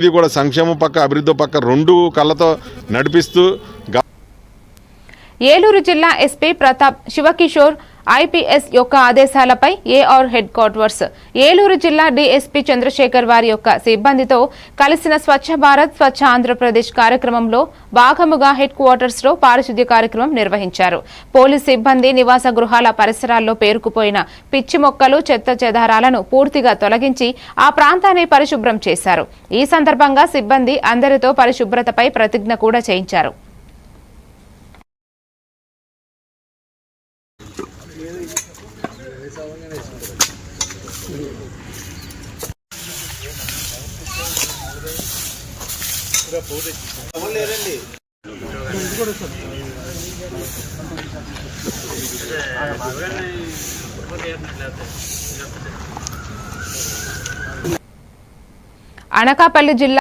ఇది కూడా సంక్షేమం పక్క అభివృద్ధి పక్క రెండు కళ్ళతో నడిపిస్తూ ఏలూరు జిల్లా ఎస్పీ ప్రతాప్ శివకిషోర్ ఐపీఎస్ యొక్క ఆదేశాలపై ఏఆర్ హెడ్ క్వార్టర్స్. ఏలూరు జిల్లా డీఎస్పీ చంద్రశేఖర్ వారి యొక్క సిబ్బందితో కలిసిన స్వచ్ఛ భారత్ స్వచ్ఛ ఆంధ్రప్రదేశ్ కార్యక్రమంలో భాగముగా హెడ్ క్వార్టర్స్లో పారిశుద్ధ్య కార్యక్రమం నిర్వహించారు. పోలీస్ సిబ్బంది నివాస గృహాల పరిసరాల్లో పేరుకుపోయిన పిచ్చి మొక్కలు చెత్త చెదారాలను పూర్తిగా తొలగించి ఆ ప్రాంతాన్ని పరిశుభ్రం చేశారు. ఈ సందర్భంగా సిబ్బంది అందరితో పరిశుభ్రతపై ప్రతిజ్ఞ కూడా చేయించారు. అనకాపల్లి జిల్లా